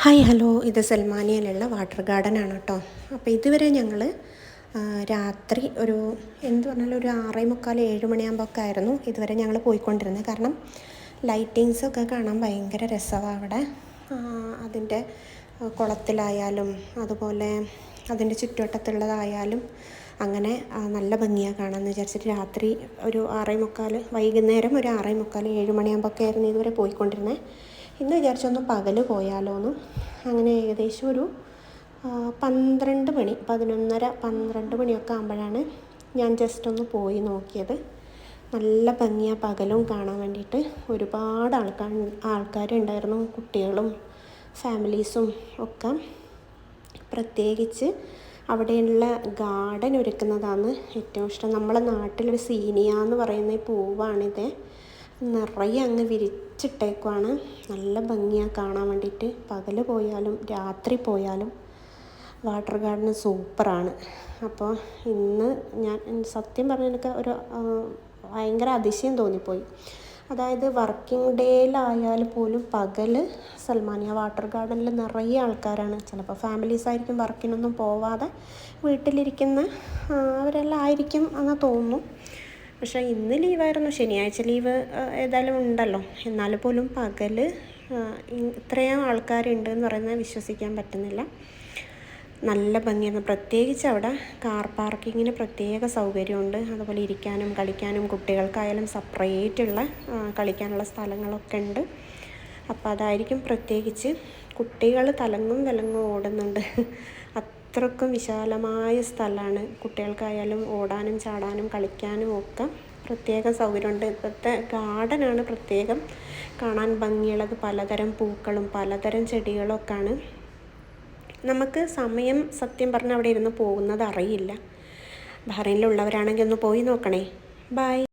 Hi hello. ഇത് സൽമാനിയയിലുള്ള water garden ആണ് കേട്ടോ. അപ്പോൾ ഇതുവരെ ഞങ്ങൾ രാത്രി ഒരു എന്ത് പറഞ്ഞാലും ഒരു ആറേ മുക്കാൽ ഏഴ് മണിയാകുമ്പോൾ ഒക്കെ ആയിരുന്നു ഇതുവരെ ഞങ്ങൾ പോയിക്കൊണ്ടിരുന്നത്. കാരണം ലൈറ്റിങ്സൊക്കെ കാണാൻ ഭയങ്കര രസമാണ് അവിടെ. അതിന്റെ കുളത്തിലായാലും അതുപോലെ അതിന്റെ ചുറ്റുവട്ടത്തുള്ളതായാലും അങ്ങനെ നല്ല ഭംഗിയാണ് കാണാമെന്ന് വിചാരിച്ചിട്ട് രാത്രി ഒരു ആറേ മുക്കാൽ വൈകുന്നേരം ഒരു ആറേ മുക്കാൽ ഏഴ് മണിയാകുമ്പോൾ ഒക്കെ ആയിരുന്നു ഇതുവരെ പോയിക്കൊണ്ടിരുന്നത്. ഇന്ന് വിചാരിച്ചൊന്ന് പകൽ പോയാലോ എന്ന് അങ്ങനെ ഏകദേശം ഒരു പന്ത്രണ്ട് മണി പതിനൊന്നര പന്ത്രണ്ട് മണിയൊക്കെ ആകുമ്പോഴാണ് ഞാൻ ജസ്റ്റ് ഒന്ന് പോയി നോക്കിയത്. നല്ല ഭംഗിയാ പകലും കാണാൻ വേണ്ടിയിട്ട്. ഒരുപാട് ആൾക്കാർ ആൾക്കാരുണ്ടായിരുന്നു കുട്ടികളും ഫാമിലീസും ഒക്കെ. പ്രത്യേകിച്ച് അവിടെയുള്ള ഗാർഡൻ ഒരുക്കുന്നതാണ് ഏറ്റവും ഇഷ്ടം. നമ്മളെ നാട്ടിലൊരു സീനിയ എന്ന് പറയുന്ന പൂവാണിത്. നിറയെ അങ്ങ് വിരിച്ചിട്ടേക്കുവാണ്. നല്ല ഭംഗിയാണ് കാണാൻ വേണ്ടിയിട്ട്. പകൽ പോയാലും രാത്രി പോയാലും വാട്ടർ ഗാർഡൻ സൂപ്പറാണ്. അപ്പോൾ ഇന്ന് ഞാൻ സത്യം പറഞ്ഞാൽ എനിക്ക് ഒരു ഭയങ്കര അതിശയം തോന്നിപ്പോയി. അതായത് വർക്കിംഗ് ഡേയിലായാൽ പോലും പകൽ സൽമാനിയ വാട്ടർ ഗാർഡനിൽ നിറയെ ആൾക്കാരാണ്. ചിലപ്പോൾ ഫാമിലീസ് ആയിരിക്കും വർക്കിനൊന്നും പോവാതെ വീട്ടിലിരിക്കുന്ന അവരെല്ലാം ആയിരിക്കും എന്ന് തോന്നുന്നു. പക്ഷേ ഇന്ന് ലീവായിരുന്നു. ശനിയാഴ്ച ലീവ് ഏതായാലും ഉണ്ടല്ലോ. എന്നാൽ പോലും പകൽ ഇത്രയും ആൾക്കാരുണ്ട് എന്ന് പറയുന്നത് വിശ്വസിക്കാൻ പറ്റുന്നില്ല. നല്ല ഭംഗിയാണ് പ്രത്യേകിച്ച് അവിടെ കാർ പാർക്കിങ്ങിന് പ്രത്യേക സൗകര്യമുണ്ട്. അതുപോലെ ഇരിക്കാനും കളിക്കാനും കുട്ടികൾക്കായാലും സെപ്പറേറ്റ് ഉള്ള കളിക്കാനുള്ള സ്ഥലങ്ങളൊക്കെ ഉണ്ട്. അപ്പോൾ അതായിരിക്കും പ്രത്യേകിച്ച് കുട്ടികൾ തലങ്ങും വിലങ്ങും ഓടുന്നുണ്ട്. അത്രക്കും വിശാലമായ സ്ഥലമാണ്. കുട്ടികൾക്കായാലും ഓടാനും ചാടാനും കളിക്കാനും ഒക്കെ പ്രത്യേക സൗകര്യമുണ്ട്. ഇപ്പോഴത്തെ ഗാർഡനാണ് പ്രത്യേകം കാണാൻ ഭംഗിയുള്ളത്. പലതരം പൂക്കളും പലതരം ചെടികളൊക്കെയാണ്. നമുക്ക് സമയം സത്യം പറഞ്ഞാൽ അവിടെ ഇരുന്ന് പോകുന്നത് അറിയില്ല. ബഹ്റൈനിലുള്ളവരാണെങ്കിൽ ഒന്ന് പോയി നോക്കണേ. ബൈ.